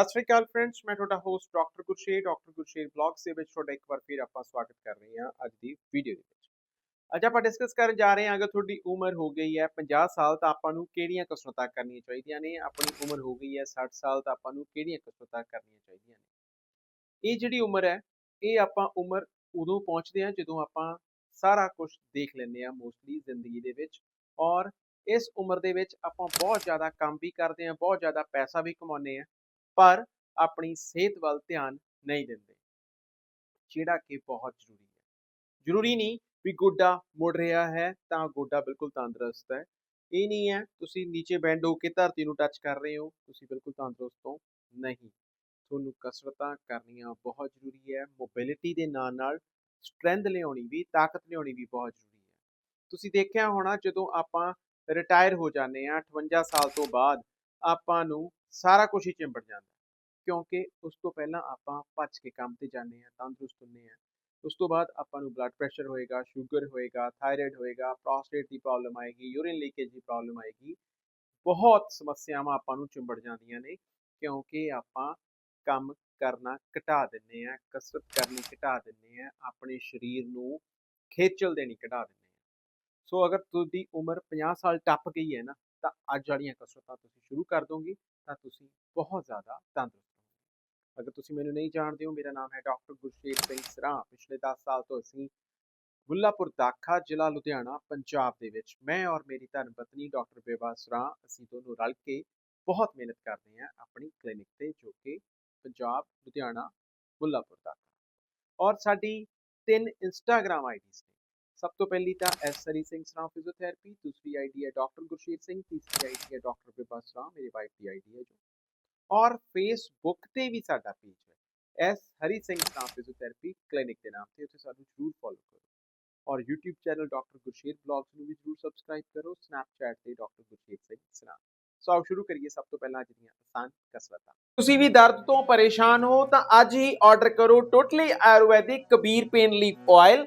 ਸਤਿ ਸ਼੍ਰੀ ਅਕਾਲ ਫਰੈਂਡਸ ਮੈਂ ਤੁਹਾਡਾ host doctor Gursher doctor Gursher blogs ਦੇ ਵਿੱਚ ਤੁਹਾਡਾ ਇੱਕ ਵਾਰ ਫਿਰ ਆਪਾਂ ਸਵਾਗਤ ਕਰ ਰਹੇ ਹਾਂ ਅੱਜ ਦੀ ਵੀਡੀਓ ਦੇ ਵਿੱਚ। ਅੱਜ ਆਪਾਂ ਡਿਸਕਸ ਕਰਨ ਜਾ ਰਹੇ ਹਾਂ, ਅਗਰ ਤੁਹਾਡੀ ਉਮਰ ਹੋ ਗਈ ਹੈ 50 ਸਾਲ ਤਾਂ ਆਪਾਂ ਨੂੰ ਕਿਹੜੀਆਂ ਕਸਰਤਾਂ ਕਰਨੀਆਂ ਚਾਹੀਦੀਆਂ ਨੇ? ਆਪਣੀ ਉਮਰ ਹੋ ਗਈ ਹੈ 60 ਸਾਲ ਤਾਂ ਆਪਾਂ ਨੂੰ ਕਿਹੜੀਆਂ ਕਸਰਤਾਂ ਕਰਨੀਆਂ ਚਾਹੀਦੀਆਂ ਨੇ? ਇਹ ਜਿਹੜੀ ਉਮਰ ਹੈ, ਇਹ ਆਪਾਂ ਉਮਰ ਉਦੋਂ ਪਹੁੰਚਦੇ ਹਾਂ ਜਦੋਂ ਆਪਾਂ ਸਾਰਾ ਕੁਝ ਦੇਖ ਲੈਂਦੇ ਹਾਂ ਮੋਸਟਲੀ ਜ਼ਿੰਦਗੀ ਦੇ ਵਿੱਚ ਔਰ ਇਸ ਉਮਰ ਦੇ ਵਿੱਚ ਆਪਾਂ ਬਹੁਤ ਜ਼ਿਆਦਾ ਕੰਮ ਵੀ ਕਰਦੇ ਹਾਂ, ਬਹੁਤ ਜ਼ਿਆਦਾ ਪੈਸਾ ਵੀ ਕਮਾਉਂਦੇ ਹਾਂ। ਪਰ ਆਪਣੀ ਸਿਹਤ ਵੱਲ ਧਿਆਨ ਨਹੀਂ ਦਿੰਦੇ। ਜਿਹੜਾ ਕਿ ਬਹੁਤ ਜ਼ਰੂਰੀ ਹੈ। ਜ਼ਰੂਰੀ ਨਹੀਂ ਵੀ ਗੋਡਾ ਮੁੜ ਰਿਹਾ ਹੈ ਤਾਂ ਗੋਡਾ ਬਿਲਕੁਲ ਤੰਦਰੁਸਤ ਹੈ। ਇਹ ਨਹੀਂ ਹੈ ਤੁਸੀਂ ਨੀਚੇ ਬੈਂਡ ਹੋ ਕੇ ਧਰਤੀ ਨੂੰ ਟੱਚ ਕਰ ਰਹੇ ਹੋ, ਤੁਸੀਂ ਬਿਲਕੁਲ ਤੰਦਰੁਸਤ ਹੋ ਨਹੀਂ। ਤੁਹਾਨੂੰ ਕਸਰਤਾਂ ਕਰਨੀਆਂ ਬਹੁਤ ਜ਼ਰੂਰੀ ਹੈ ਮੋਬਿਲਿਟੀ ਦੇ ਨਾਲ ਨਾਲ ਸਟਰੈਂਥ ਲਿਆਉਣੀ ਵੀ, ਤਾਕਤ ਲਿਆਉਣੀ ਵੀ ਬਹੁਤ ਜ਼ਰੂਰੀ ਹੈ। ਤੁਸੀਂ ਦੇਖਿਆ ਹੋਣਾ ਜਦੋਂ ਆਪਾਂ ਰਿਟਾਇਰ ਹੋ ਜਾਂਦੇ ਆ 58 ਸਾਲ ਤੋਂ ਬਾਅਦ ਆਪਾਂ ਨੂੰ ਸਾਰਾ ਕੁਝ ਹੀ ਚਿੰਬੜ ਜਾਂਦਾ ਕਿਉਂਕਿ ਉਸ ਤੋਂ ਪਹਿਲਾਂ ਆਪਾਂ ਭੱਜ ਕੇ ਕੰਮ ਤੇ ਜਾਂਦੇ ਆ ਤੰਦਰੁਸਤ ਹੁੰਦੇ ਆ ਉਸ ਤੋਂ ਬਾਅਦ ਆਪਾਂ ਨੂੰ ਬਲੱਡ ਪ੍ਰੈਸ਼ਰ ਹੋਏਗਾ ਸ਼ੂਗਰ ਹੋਏਗਾ ਥਾਇਰਾਇਡ ਹੋਏਗਾ ਪ੍ਰੋਸਟੇਟ ਦੀ ਪ੍ਰੋਬਲਮ ਆਏਗੀ ਯੂਰਿਨ ਲੀਕੇਜ ਦੀ ਪ੍ਰੋਬਲਮ ਆਏਗੀ। ਬਹੁਤ ਸਮੱਸਿਆਵਾਂ ਆਪਾਂ ਨੂੰ ਚਿੰਬੜ ਜਾਂਦੀਆਂ ਨੇ, ਕਿਉਂਕਿ ਆਪਾਂ ਕੰਮ ਕਰਨਾ ਘਟਾ ਦਿੰਨੇ ਆ ਕਸਰਤ ਕਰਨੀ ਘਟਾ ਦਿੰਨੇ ਆ ਆਪਣੇ ਸਰੀਰ ਨੂੰ ਖੇਚਲ ਦੇਣੀ ਘਟਾ ਦਿੰਨੇ ਆ ਸੋ ਅਗਰ ਤੁਹਾਡੀ ਉਮਰ 50 ਸਾਲ ਟੱਪ ਗਈ ਹੈ ਨਾ, ਤਾਂ ਅੱਜ ਵਾਲੀਆਂ ਕਸਰਤਾਂ ਤੁਸੀਂ ਸ਼ੁਰੂ ਕਰ ਦੋਗੇ। ਤਾਂ ਤੁਸੀਂ ਬਹੁਤ ਜ਼ਿਆਦਾ ਤੰਦਰੁਸਤ ਹੋ ਅਗਰ ਤੁਸੀਂ ਮੈਨੂੰ ਨਹੀਂ ਜਾਣਦੇ ਹੋ, ਮੇਰਾ ਨਾਮ ਹੈ ਡਾਕਟਰ ਗੁਰਸ਼ੇਰ ਸਿੰਘ ਸਰਾਂ। ਪਿਛਲੇ 10 ਸਾਲ ਤੋਂ ਅਸੀਂ ਬੁੱਲਾਪੁਰ ਦਾਖਾ, ਜ਼ਿਲ੍ਹਾ ਲੁਧਿਆਣਾ, ਪੰਜਾਬ ਦੇ ਵਿੱਚ ਮੈਂ ਔਰ ਮੇਰੀ ਧਰਮ ਪਤਨੀ ਡਾਕਟਰ ਬੇਬਾ ਸਰਾਂ, ਅਸੀਂ ਦੋਨੋਂ ਰਲ ਕੇ ਬਹੁਤ ਮਿਹਨਤ ਕਰਦੇ ਹਾਂ ਆਪਣੀ ਕਲੀਨਿਕ ਤੇ, ਜੋ ਕਿ ਪੰਜਾਬ, ਲੁਧਿਆਣਾ, ਬੁੱਲਾਪੁਰ ਦਾਖਾ। ਔਰ ਸਾਡੀ ਤਿੰਨ ਇੰਸਟਾਗ੍ਰam ਆਈਡੀਜ਼ ਨੇ। ਸਭ ਤੋਂ ਪਹਿਲੀ ਤਾਂ ਐਸ ਹਰੀ ਸਿੰਘ ਸਰਾਂ ਫਿਜ਼ੀਓਥੈਰੇਪੀ ਦੂਸਰੀ ਆਈਡੀ ਹੈ ਡਾਕਟਰ ਗੁਰਸ਼ੇਰ ਸਿੰਘ ਤੀਸਰੀ ਆਈਡੀ ਹੈ ਡਾਕਟਰ ਬੇਬਾ ਸਰਾਂ ਮੇਰੀ ਵਾਈਫ ਦੀ ਆਈਡੀ ਹੈ ਜੋ ਔਰ ਫੇਸਬੁੱਕ ਤੇ ਵੀ ਸਾਡਾ ਪੇਜ ਹੈ ਐਸ ਹਰੀ ਸਿੰਘ ਸਰਾਂ ਫਿਜ਼ੀਓਥੈਰੇਪੀ ਕਲੀਨਿਕ ਦੇ ਨਾਮ ਤੇ ਉੱਥੇ ਸਾਨੂੰ ਜ਼ਰੂਰ ਫੋਲੋ ਕਰੋ ਔਰ YouTube channel doctor Gursher blogs ਨੂੰ ਵੀ ਜ਼ਰੂਰ ਸਬਸਕ੍ਰਾਈਬ ਕਰੋ ਸਨੈਪਚੈਟ ਤੇ ਡਾਕਟਰ ਗੁਰਸ਼ੇਰ ਸਿੰਘ ਸਰਾਂ ਸੋ ਆਓ ਸ਼ੁਰੂ ਕਰੀਏ ਸਭ ਤੋਂ ਪਹਿਲਾਂ ਅੱਜ ਦੀਆਂ ਆਸਾਨ ਕਸਰਤਾਂ ਤੁਸੀਂ ਵੀ ਦਰਦ ਤੋਂ ਪਰੇਸ਼ਾਨ ਹੋ ਤਾਂ ਅੱਜ ਹੀ ਆਰਡਰ ਕਰੋ totally Ayurvedic Kabir pain leaf oil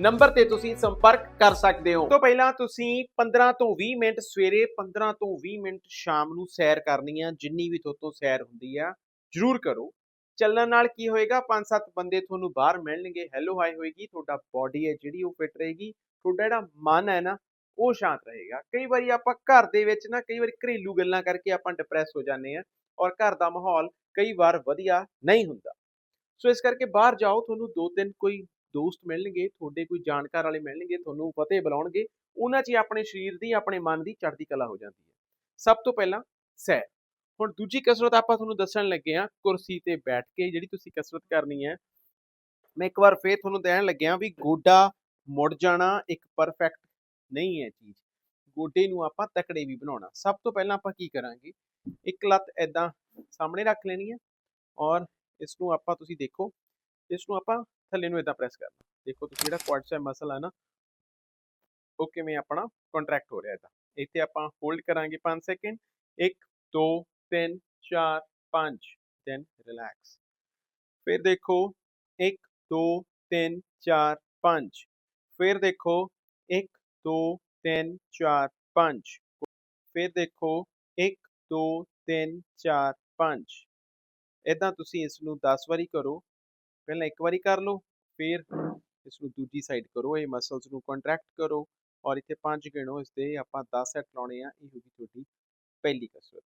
number ਤੇ ਤੁਸੀਂ ਸੰਪਰਕ ਕਰ ਸਕਦੇ ਹੋ। ਤੋਂ ਪਹਿਲਾਂ ਤੁਸੀਂ 15 ਤੋਂ 20 ਮਿੰਟ ਸਵੇਰੇ 15 ਤੋਂ 20 ਮਿੰਟ ਸ਼ਾਮ ਨੂੰ ਸੈਰ ਕਰਨੀ ਆ, ਜਿੰਨੀ ਵੀ ਤੁਹਾਤੋਂ ਸੈਰ ਹੁੰਦੀ ਆ, ਜ਼ਰੂਰ ਕਰੋ। ਚੱਲਣ ਨਾਲ ਕੀ ਹੋਏਗਾ, ਪੰਜ ਸੱਤ ਬੰਦੇ ਤੁਹਾਨੂੰ ਬਾਹਰ ਮਿਲਣਗੇ ਹੈਲੋ ਹਾਈ ਹੋਏਗੀ, ਤੁਹਾਡਾ ਬਾਡੀ ਹੈ ਜਿਹੜੀ ਉਹ ਫਿਟ ਰਹੇਗੀ, ਤੁਹਾਡਾ ਜਿਹੜਾ ਮਨ ਹੈ ਨਾ, ਉਹ ਸ਼ਾਂਤ ਰਹੇਗਾ। ਕਈ ਵਾਰੀ ਆਪਾਂ ਘਰ ਦੇ ਵਿੱਚ ਨਾ, ਕਈ ਵਾਰੀ ਘਰੇਲੂ ਗੱਲਾਂ ਕਰਕੇ ਆਪਾਂ ਡਿਪਰੈਸ ਹੋ ਜਾਂਦੇ ਆ ਔਰ ਘਰ ਦਾ ਮਾਹੌਲ ਕਈ ਵਾਰ ਵਧੀਆ ਨਹੀਂ ਹੁੰਦਾ। ਸੋ ਇਸ ਕਰਕੇ ਬਾਹਰ ਜਾਓ, ਤੁਹਾਨੂੰ ਦੋ ਤਿੰਨ ਕੋਈ ਦੋਸਤ ਮਿਲਣਗੇ, ਤੁਹਾਡੇ ਕੋਈ ਜਾਣਕਾਰ ਵਾਲੇ ਮਿਲਣਗੇ, ਤੁਹਾਨੂੰ ਫਤਿਹ ਬੁਲਾਉਣਗੇ, ਉਹਨਾਂ 'ਚ ਹੀ ਆਪਣੇ ਸਰੀਰ ਦੀ, ਆਪਣੇ ਮਨ ਦੀ ਚੜ੍ਹਦੀ ਕਲਾ ਹੋ ਜਾਂਦੀ ਹੈ। ਸਭ ਤੋਂ ਪਹਿਲਾਂ ਸੈਰ। ਹੁਣ ਦੂਜੀ ਕਸਰਤ ਆਪਾਂ ਤੁਹਾਨੂੰ ਦੱਸਣ ਲੱਗੇ ਆ ਕੁਰਸੀ ਤੇ ਬੈਠ ਕੇ ਜਿਹੜੀ ਤੁਸੀਂ ਕਸਰਤ ਕਰਨੀ ਹੈ, ਮੈਂ ਇੱਕ ਵਾਰ ਫੇਰ ਤੁਹਾਨੂੰ ਦੇਣ ਲੱਗਿਆ ਵੀ ਗੋਡਾ ਮੁੜ ਜਾਣਾ ਇੱਕ ਪਰਫੈਕਟ ਨਹੀਂ ਹੈ ਚੀਜ਼। ਗੋਡੇ ਨੂੰ ਆਪਾਂ ਤਕੜੇ ਵੀ ਬਣਾਉਣਾ। ਸਭ ਤੋਂ ਪਹਿਲਾਂ ਆਪਾਂ ਕੀ ਕਰਾਂਗੇ? ਇੱਕ ਲੱਤ ਐਦਾਂ ਸਾਹਮਣੇ ਰੱਖ ਲੈਣੀ ਹੈ ਔਰ ਇਸ ਨੂੰ ਆਪਾਂ, ਤੁਸੀਂ ਦੇਖੋ, ਇਸ ਨੂੰ ਆਪਾਂ ਥੱਲੇ ਨੂੰ ਇਦਾਂ ਪ੍ਰੈਸ ਕਰਨਾ। ਦੇਖੋ ਤੁਸੀਂ ਜਿਹੜਾ ਕੁਆਡਸੈਪ ਮਸਲ ਹੈ ਨਾ, ਉਹ ਕਿਵੇਂ ਆਪਣਾ ਕੰਟਰੈਕਟ ਹੋ ਰਿਹਾ ਇਦਾਂ ਇੱਥੇ ਆਪਾਂ ਹੋਲਡ ਕਰਾਂਗੇ 5 ਸੈਕਿੰਡ 1 2 3 4 5 ਦੈਨ ਰਿਲੈਕਸ ਫਿਰ ਦੇਖੋ 1 2 3 4 5 ਫਿਰ ਦੇਖੋ 1 2 3 4 5 ਫਿਰ ਦੇਖੋ 1 2 3 4 5 ਇਦਾਂ ਤੁਸੀਂ ਇਸ ਨੂੰ 10 ਵਾਰੀ ਕਰੋ। ਪਹਿਲਾਂ ਇੱਕ ਵਾਰੀ ਕਰ ਲਓ, ਫਿਰ ਇਸ ਨੂੰ ਦੂਜੀ ਸਾਈਡ ਕਰੋ, ਇਹ ਮਸਲਸ ਨੂੰ ਕੰਟਰੈਕਟ ਕਰੋ ਔਰ ਇੱਥੇ ਪੰਜ ਗਿਣੋ ਇਸ ਦੇ ਆਪਾਂ 10 ਸੈਟ ਲਾਉਣੇ ਆ, ਇਹ ਹੋਗੀ ਤੁਹਾਡੀ ਪਹਿਲੀ ਕਸਰਤ।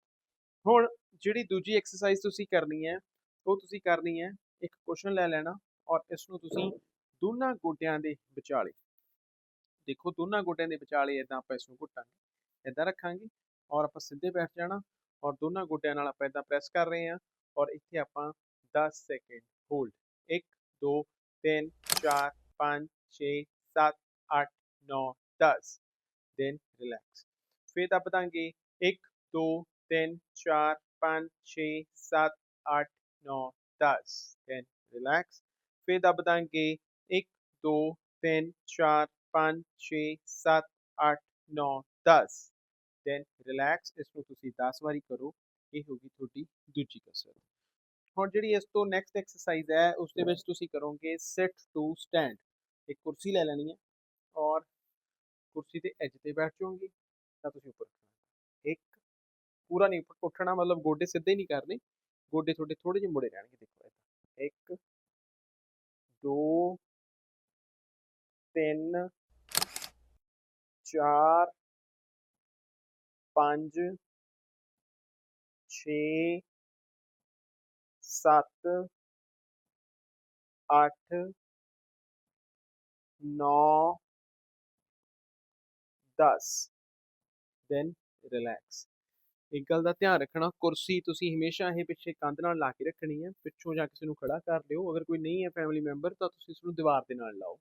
ਹੁਣ ਜਿਹੜੀ ਦੂਜੀ ਐਕਸਰਸਾਈਜ਼ ਤੁਸੀਂ ਕਰਨੀ ਹੈ, ਉਹ ਤੁਸੀਂ ਕਰਨੀ ਹੈ, ਇੱਕ ਕੁਸ਼ਨ ਲੈ ਲੈਣਾ ਔਰ ਇਸ ਨੂੰ ਤੁਸੀਂ ਦੋਨਾਂ ਗੋਡਿਆਂ ਦੇ ਵਿਚਾਲੇ, ਦੇਖੋ ਦੋਨਾਂ ਗੋਡਿਆਂ ਦੇ ਵਿਚਾਲੇ ਇਦਾਂ ਆਪਾਂ ਇਸ ਨੂੰ ਘੁੱਟਾਂਗੇ ਇਦਾਂ ਰੱਖਾਂਗੇ ਔਰ ਆਪਾਂ ਸਿੱਧੇ ਬੈਠ ਜਾਣਾ ਔਰ ਦੋਨਾਂ ਗੋਡਿਆਂ ਨਾਲ ਆਪਾਂ ਇਦਾਂ ਪ੍ਰੈਸ ਕਰ ਰਹੇ ਹਾਂ ਔਰ ਇੱਥੇ ਆਪਾਂ 10 ਸੈਕਿੰਡ ਹੋਲਡ 1 2 3 4 5 6 7 8 9 10 ਦੈਨ ਰਿਲੈਕਸ ਫਿਰ ਦੱਬ ਦਾਂਗੇ 1 2 3 4 5 6 7 8 9 10 ਦੈਨ ਰਿਲੈਕਸ ਫਿਰ ਦੱਬ ਦਾਂਗੇ 1 2 3 4 5 6 7 8 9 10 ਦੈਨ ਰਿਲੈਕਸ ਇਸ ਨੂੰ ਤੁਸੀਂ 10 ਵਾਰੀ ਕਰੋ ਇਹ ਹੋਗੀ ਤੁਹਾਡੀ ਦੂਜੀ ਕਸਰਤ ਹੁਣ ਜਿਹੜੀ ਇਸ ਤੋਂ ਨੈਕਸਟ ਐਕਸਰਸਾਈਜ਼ ਹੈ ਉਸ ਦੇ ਵਿੱਚ ਤੁਸੀਂ ਕਰੋਗੇ ਸਿਟ ਟੂ ਸਟੈਂਡ ਇੱਕ ਕੁਰਸੀ ਲੈ ਲੈਣੀ ਹੈ ਔਰ ਕੁਰਸੀ ਤੇ ਐਜ ਤੇ ਬੈਠ ਜਾਓਗੇ, ਤਾਂ ਤੁਸੀਂ ਉੱਪਰ ਇੱਕ, ਪੂਰਾ ਨਹੀਂ ਉੱਪਰ ਉੱਠਣਾ, ਮਤਲਬ ਗੋਡੇ ਸਿੱਧੇ ਨਹੀਂ ਕਰਨੇ, ਗੋਡੇ ਤੁਹਾਡੇ ਥੋੜੇ ਜਿਹੇ ਮੁੜੇ ਰਹਿਣਗੇ, ਦੇਖੋ ਏਦਾਂ ਇੱਕ, ਦੋ, ਤਿੰਨ, ਚਾਰ, ਪੰਜ, ਛੇ ਸੱਤ, ਅੱਠ, ਨੌ, ਦਸ। ਦੈਨ ਰਿਲੈਕਸ ਇੱਕ ਗੱਲ ਦਾ ਧਿਆਨ ਰੱਖਣਾ, ਕੁਰਸੀ ਤੁਸੀਂ ਹਮੇਸ਼ਾ ਇਹ ਪਿੱਛੇ ਕੰਧ ਨਾਲ ਲਾ ਕੇ ਰੱਖਣੀ ਹੈ, ਪਿੱਛੋਂ ਜਾਂ ਕਿਸੇ ਨੂੰ ਖੜਾ ਕਰ ਲਿਓ, ਅਗਰ ਕੋਈ ਨਹੀਂ ਹੈ ਫੈਮਿਲੀ ਮੈਂਬਰ ਤਾਂ ਤੁਸੀਂ ਇਸ ਨੂੰ ਦੀਵਾਰ ਦੇ ਨਾਲ ਲਾਓ।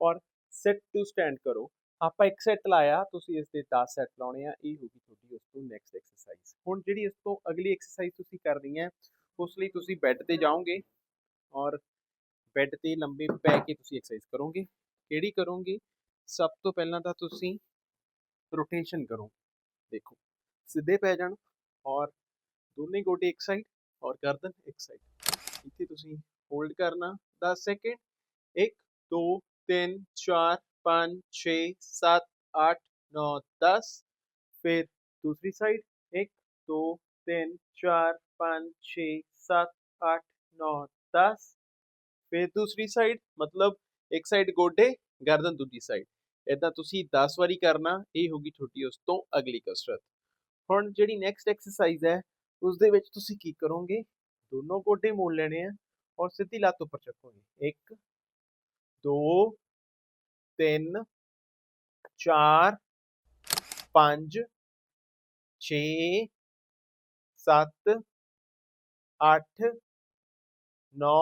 ਔਰ ਸਿਟ ਟੂ ਸਟੈਂਡ ਕਰੋ। ਆਪਾਂ ਇੱਕ ਸੈੱਟ ਲਾਇਆ, ਤੁਸੀਂ ਇਸ ਦੇ 10 ਸੈੱਟ ਲਾਉਣੇ ਆ, ਇਹ ਹੋਗੀ ਤੁਹਾਡੀ ਉਸ ਤੋਂ ਨੈਕਸਟ ਐਕਸਰਸਾਈਜ਼ ਹੁਣ ਜਿਹੜੀ ਇਸ ਤੋਂ ਅਗਲੀ ਐਕਸਰਸਾਈਜ਼ ਤੁਸੀਂ ਕਰਨੀ ਹੈ ਉਸ ਲਈ ਤੁਸੀਂ ਬੈੱਡ ਤੇ ਜਾਓਗੇ ਔਰ ਬੈੱਡ ਤੇ ਲੰਬੇ ਪੈ ਕੇ ਤੁਸੀਂ ਐਕਸਰਸਾਈਜ਼ ਕਰੋਗੇ ਕਿਹੜੀ ਕਰੋਗੇ ਸਭ ਤੋਂ ਪਹਿਲਾਂ ਤਾਂ ਤੁਸੀਂ ਰੋਟੇਸ਼ਨ ਕਰੋ ਦੇਖੋ ਸਿੱਧੇ ਪੈ ਜਾਣ ਔਰ ਦੋਨੇ ਗੋਡੇ ਇੱਕ ਸਾਈਡ ਔਰ ਗਰਦਨ ਇੱਕ ਸਾਈਡ ਇੱਥੇ ਤੁਸੀਂ ਹੋਲਡ ਕਰਨਾ 10 ਸੈਕਿੰਡ 1 2 3 4 5 6 7 8 9 10 ਫਿਰ दूसरी साइड 1 2 3 4 5 6 7 8 9 10 ਫਿਰ ਦੂਸਰੀ ਸਾਈਡ ਮਤਲਬ ਇੱਕ ਸਾਈਡ ਗੋਡੇ, ਗਰਦਨ ਦੂਜੀ ਸਾਈਡ ਇਦਾਂ ਤੁਸੀਂ 10 ਵਾਰੀ ਕਰਨਾ, ਇਹ ਹੋਗੀ ਤੁਹਾਡੀ ਉਸ ਤੋਂ ਅਗਲੀ ਕਸਰਤ। ਹੁਣ ਜਿਹੜੀ ਨੈਕਸਟ ਐਕਸਰਸਾਈਜ਼ ਹੈ ਉਸ ਦੇ ਵਿੱਚ ਤੁਸੀਂ ਕੀ ਕਰੋਗੇ? ਦੋਨੋਂ ਗੋਡੇ ਮੋੜ ਲੈਣੇ ਆ ਔਰ ਸਿੱਧੀ ਲੱਤ ਉੱਪਰ ਚੱਕੋਗੇ। 1 2 3 4 5 6 7 8 9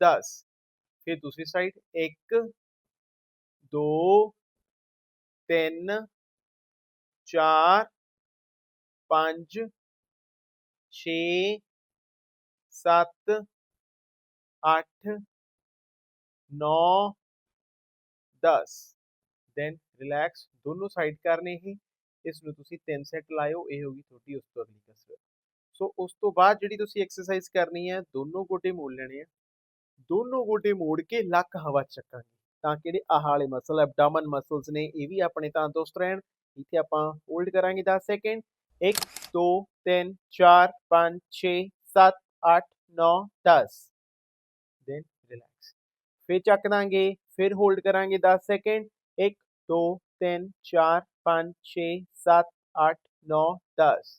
10 ਫਿਰ ਦੂਸਰੀ ਸਾਈਡ 1 2 3 4 5 6 7 8 9 10 ਦੈਨ ਰਿਲੈਕਸ ਦੋਨੋਂ ਸਾਈਡ ਕਰਨੇ ਹੀ ਇਸ ਨੂੰ ਤੁਸੀਂ ਤਿੰਨ ਸੈੱਟ ਲਾਇਓ, ਇਹ ਹੋਗੀ ਤੁਹਾਡੀ ਉਸ ਤੋਂ ਅਗਲੀ ਕਸਰਤ। ਸੋ ਉਸ ਤੋਂ ਬਾਅਦ ਜਿਹੜੀ ਤੁਸੀਂ ਐਕਸਰਸਾਈਜ਼ ਕਰਨੀ ਹੈ, ਦੋਨੋਂ ਗੋਡੇ ਮੋੜ ਲੈਣੇ ਆ। ਦੋਨੋਂ ਗੋਡੇ ਮੋੜ ਕੇ ਲੱਕ ਹਵਾ ਚੱਕਾਂਗੇ, ਤਾਂ ਕਿ ਜਿਹੜੇ ਆਹ ਵਾਲੇ ਮਸਲ ਐਬਡੋਮਨ ਮਸਲਸ ਨੇ, ਇਹ ਵੀ ਆਪਣੇ ਤੰਦਰੁਸਤ ਰਹਿਣ। ਇੱਥੇ ਆਪਾਂ ਹੋਲਡ ਕਰਾਂਗੇ 10 ਸੈਕਿੰਡ 1 2 3 4 5 6 7 8 9 10 ਦੈਨ ਰਿਲੈਕਸ ਫਿਰ ਚੱਕ ਦਾਂਗੇ, ਫਿਰ ਹੋਲਡ ਕਰਾਂਗੇ 10 ਸੈਕਿੰਡ 1 2 3 4 5 6 7 8 9 10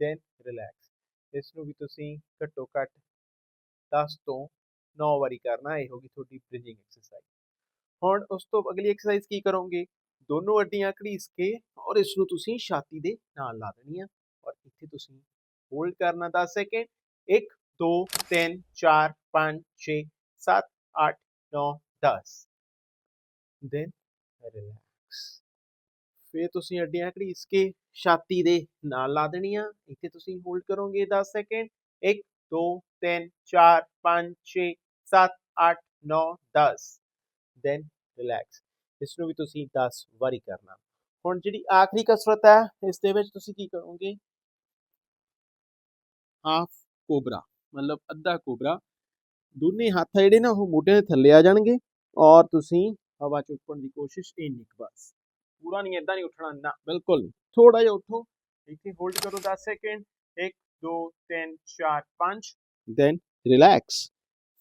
ਦੈਨ ਰਿਲੈਕਸ ਇਸ ਨੂੰ ਵੀ ਤੁਸੀਂ ਘੱਟੋ ਘੱਟ 10 ਤੋਂ 9 ਵਾਰੀ ਕਰਨਾ ਇਹ ਹੋਗੀ ਤੁਹਾਡੀ ਬ੍ਰਿਜਿੰਗ ਐਕਸਰਸਾਈਜ਼ ਹੁਣ ਉਸ ਤੋਂ ਅਗਲੀ ਐਕਸਰਸਾਈਜ਼ ਕੀ ਕਰੋਗੇ ਦੋਨੋਂ ਅੱਡੀਆਂ ਘੜੀਸ ਕੇ ਔਰ ਇਸ ਨੂੰ ਤੁਸੀਂ ਛਾਤੀ ਦੇ ਨਾਲ ਲਾ ਦੇਣੀ ਆ ਔਰ ਇੱਥੇ ਤੁਸੀਂ ਹੋਲਡ ਕਰਨਾ 10 ਸੈਕਿੰਡ 1 2 3 4 5 6 7 8 9 10 ਦੈਨ ਰਿਲੈਕਸ ਫਿਰ ਤੁਸੀਂ ਅੱਡੀਆਂ ਘੜੀਸ ਕੇ ਛਾਤੀ ਦੇ ਨਾਲ ਲਾ ਦੇਣੀਆਂ ਇੱਥੇ ਤੁਸੀਂ ਹੋਲਡ ਕਰੋਗੇ 10 ਸੈਕਿੰਡ 1 2 3 4 5 6 7 8 9 10 ਦੈਨ ਰਿਲੈਕਸ ਇਸ ਨੂੰ ਵੀ ਤੁਸੀਂ 10 ਵਾਰੀ ਕਰਨਾ। ਹੁਣ ਜਿਹੜੀ ਆਖਰੀ ਕਸਰਤ ਹੈ, ਇਸ ਦੇ ਵਿੱਚ ਤੁਸੀਂ ਕੀ ਕਰੋਗੇ? ਹਾਫ ਕੋਬਰਾ ਮਤਲਬ ਅੱਧਾ ਕੋਬਰਾ ਦੋਨੇ ਹੱਥ ਜਿਹੜੇ ਨਾ, ਉਹ ਮੋਢਿਆਂ ਦੇ ਥੱਲੇ ਆ ਜਾਣਗੇ ਔਰ ਤੁਸੀਂ ਹਵਾ 'ਚ ਉੱਪਰ ਦੀ ਕੋਸ਼ਿਸ਼ ਇੰਨੀ ਕੁ ਬਸ। ਪੂਰਾ ਨਹੀਂ ਇਦਾਂ ਨਹੀਂ ਉੱਠਣਾ ਨਾ ਬਿਲਕੁਲ। ਥੋੜਾ ਜਿਹਾ ਉੱਠੋ। ਇੱਥੇ ਹੋਲਡ ਕਰੋ 10 ਸੈਕਿੰਡ 1 2 3 4 5 ਦੈਨ ਰਿਲੈਕਸ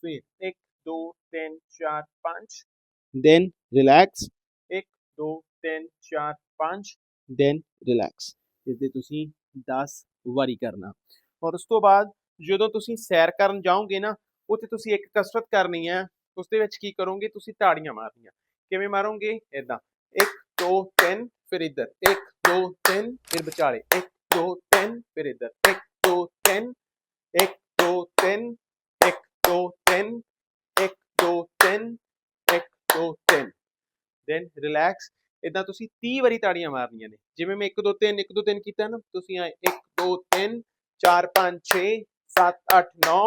ਫਿਰ 1 2 3 4 5 then relax 1 2 3 4 5 then relax ਇਸ ਦੇ ਤੁਸੀਂ 10 ਵਾਰੀ ਕਰਨਾ। ਔਰ ਉਸ ਤੋਂ ਬਾਅਦ ਜਦੋਂ ਤੁਸੀਂ ਸੈਰ ਕਰਨ ਜਾਓਗੇ ਨਾ ਉੱਥੇ ਤੁਸੀਂ ਇੱਕ ਕਸਰਤ ਕਰਨੀ ਹੈ। ਉਸ ਦੇ ਵਿੱਚ ਕੀ ਕਰੋਗੇ? ਤੁਸੀਂ ਤਾੜੀਆਂ ਮਾਰਨੀਆਂ। ਕਿਵੇਂ ਮਾਰੋਗੇ? ਇਦਾਂ 1 2 3 ਫਿਰ ਇੱਧਰ 1 2 3 ਫਿਰ ਵਿਚਾਲੇ 1 2 3 ਫਿਰ ਇੱਧਰ 1 2 3 1 2 3 1 2 3 1 2 3 1 2 3 ਦੈਨ ਰਿਲੈਕਸ ਇਦਾਂ ਤੁਸੀਂ 30 ਵਾਰੀ ਤਾੜੀਆਂ ਮਾਰਨੀਆਂ ਨੇ ਜਿਵੇਂ ਮੈਂ 1 2 3 1 2 3 ਕੀਤਾ ਨਾ ਤੁਸੀਂ ਆਏ 1 2 3 4 5 6 7 8 9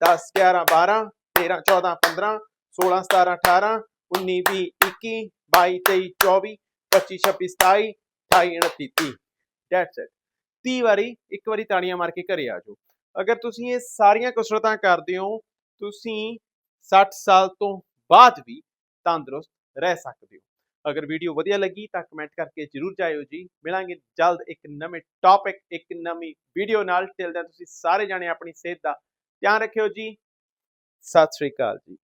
10 11 12 13 14 15 16 17 18 19 20 21 22 23 24 25 26 27 28 29 30 ਦੈਟਸ ਇਟ 30 ਵਾਰੀ ਇੱਕ ਵਾਰੀ ਤਾੜੀਆਂ ਮਾਰ ਕੇ ਘਰੇ ਆ ਜਾਓ। ਅਗਰ ਤੁਸੀਂ ਇਹ ਸਾਰੀਆਂ ਕਸਰਤਾਂ ਕਰਦੇ ਹੋ, ਤੁਸੀਂ 60 ਸਾਲ ਤੋਂ ਬਾਅਦ ਵੀ ਤੰਦਰੁਸਤ ਰਹਿ ਸਕਦੇ ਹੋ। ਅਗਰ ਵੀਡੀਓ ਵਧੀਆ ਲੱਗੀ ਤਾਂ ਕਮੈਂਟ ਕਰਕੇ ਜਰੂਰ ਜਾਇਓ ਜੀ। ਮਿਲਾਂਗੇ ਜਲਦ ਇੱਕ ਨਵੇਂ ਟੌਪਿਕ ਇੱਕ ਨਵੀਂ ਵੀਡੀਓ ਨਾਲ। ਟਿਲ ਦੈਨ ਤੁਸੀਂ ਸਾਰੇ ਜਾਣੇ ਆਪਣੀ ਸਿਹਤ ਦਾ ਧਿਆਨ ਰੱਖਿਓ ਜੀ। ਸਤਿ ਸ੍ਰੀ ਅਕਾਲ ਜੀ।